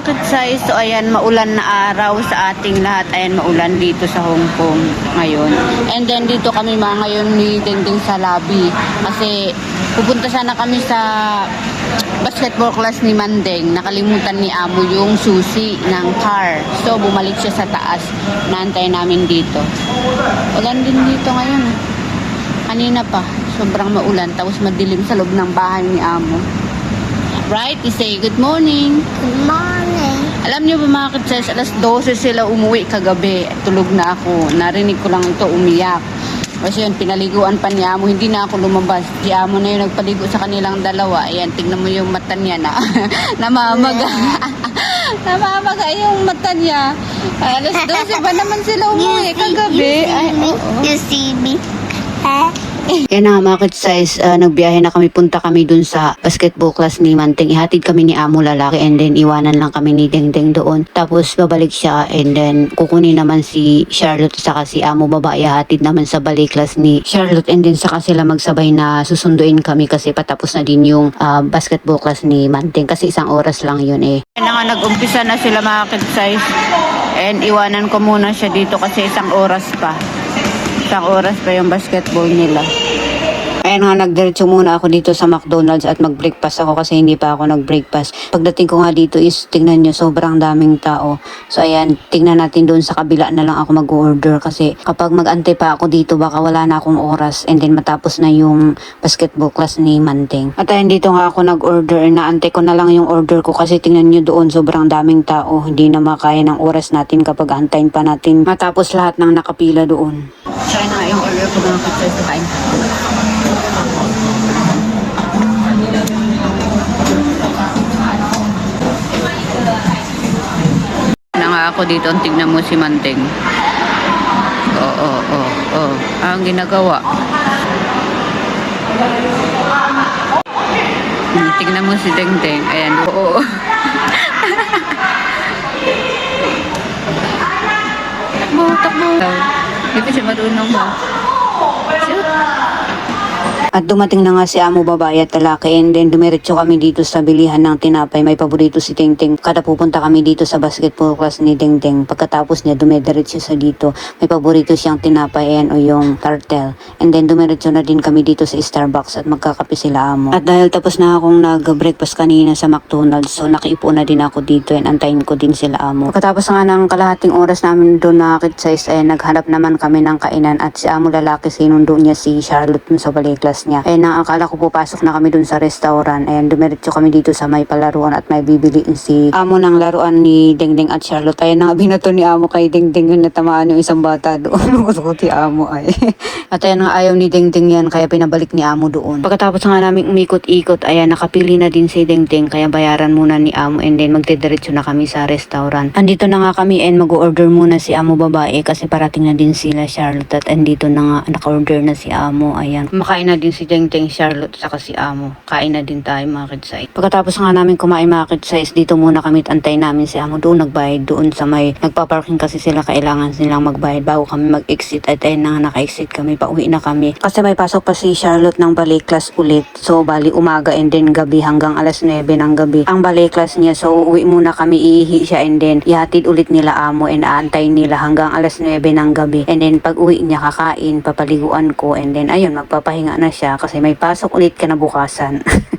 market size. So ayan, maulan na araw sa ating lahat. Ayan, maulan dito sa Hong Kong ngayon. And then dito kami mga ngayon ni Dingding sa lobby. Kasi pupunta sana kami sa basketball class ni Mandeng. Nakalimutan ni Amo yung susi ng car. So bumalik siya sa taas. Naantay namin dito. Ulan din dito ngayon. Kanina pa, sobrang maulan. Tapos madilim sa loob ng bahay ni Amo. Right? You say good morning. Good morning. Alam niyo ba mga katsas, alas 12 sila umuwi kagabi. Tulog na ako. Narinig ko lang ito umiyak. Kasi yun, pinaliguan pa ni Amo. Hindi na ako lumabas. Si Amo na yung nagpaligo sa kanilang dalawa. Ayan, tignan mo yung mata niya na namamaga. namamaga yung mata niya. Ay, alas 12 ba naman sila umuwi kagabi? Ay, oo. You see me? Eh? Kaya na market size, ah, nagbiyahe na kami, punta kami dun sa basketball class ni Manting. Ihatid kami ni Amo lalaki and then iwanan lang kami ni Dengdeng doon. Tapos babalik siya and then kukunin naman si Charlotte saka si Amo babae. Ihatid naman sa balik class ni Charlotte and then saka sila magsabay na susunduin kami kasi patapos na din yung ah, basketball class ni Manting kasi isang oras lang yun eh. Kaya nga nag-umpisa na sila market size and iwanan ko muna siya dito kasi isang oras pa. Isang oras pa yung basketball nila. Ayan nga, nagdiretso muna ako dito sa McDonald's at mag-breakfast ako kasi hindi pa ako nag-breakfast. Pagdating ko nga dito is, tingnan nyo, sobrang daming tao. So ayan, tingnan natin doon sa kabila na lang ako mag-order kasi kapag mag-antay pa ako dito, baka wala na akong oras and then matapos na yung basketball class ni Manting. At ayan, dito nga ako nag-order. Naantay ko na lang yung order ko kasi tingnan nyo doon, sobrang daming tao. Hindi na makaya ng oras natin kapag antayin pa natin matapos lahat ng nakapila doon. Ayan nga yung order ko mga kapatid kain. Ako dito, tignan mo si Manting. Oo, oo, oo, oo. Ang ginagawa. Hmm, tignan mo si Dengdeng. Ayan, oo. takbo, takbo. Hindi pa siya marunong ha. Shoot. At dumating na nga si amo babae at lalaki and then dumiretso kami dito sa bilihan ng tinapay. May paborito si Tingting. Kada pupunta kami dito sa basketball class ni Tingting. Pagkatapos niya dumiretso sa dito. May paborito siyang tinapay ayan, o yung tartel. And then dumiretso na din kami dito sa Starbucks at magkakape sila amo. At dahil tapos na akong nag-breakfast kanina sa McDonald's so nakiupo na din ako dito and antayin ko din sila amo. Pagkatapos nga ng kalahating oras namin doon na kid size ay naghanap naman kami ng kainan at si amo lalaki sinundo niya si Charlotte sa balik class niya. Eh nang akala ko pupasok na kami dun sa restaurant and dumiretso kami dito sa may palaruan at may bibiliin si amo ng laruan ni Dengdeng at Charlotte. Ay nang binato ni amo kay Dengdeng yun natamaan yung isang bata doon. Kusukuti amo ay. at ayan nga ayaw ni Dengdeng yan kaya pinabalik ni amo doon. Pagkatapos nga namin umikot-ikot ayan nakapili na din si Dengdeng kaya bayaran muna ni amo and then magdidiretso na kami sa restaurant. Andito na nga kami and mag-order muna si amo babae kasi parating na din sila Charlotte at andito na nga naka-order na si amo. Ayan. Kumakain na din si Dengdeng, Charlotte, saka si amo. Kain na din tayo mga kidsay. Pagkatapos nga namin kumain mga kidsay, dito muna kami antay namin si amo doon. Nagbayad doon sa may nagpa-parking kasi sila kailangan silang magbayad bago kami mag-exit. At ayun na naka-exit kami pauwi na kami. Kasi may pasok pa si Charlotte ng ballet class ulit. So bali umaga and then gabi hanggang alas 9 ng gabi. Ang ballet class niya so uuwi muna kami iihi siya and then ihatid ulit nila amo and aantay nila hanggang alas 9 ng gabi. And then pag uwi niya kakain papaliguan ko. And then ayun magpapahinga na siya kasi may pasok ulit kinabukasan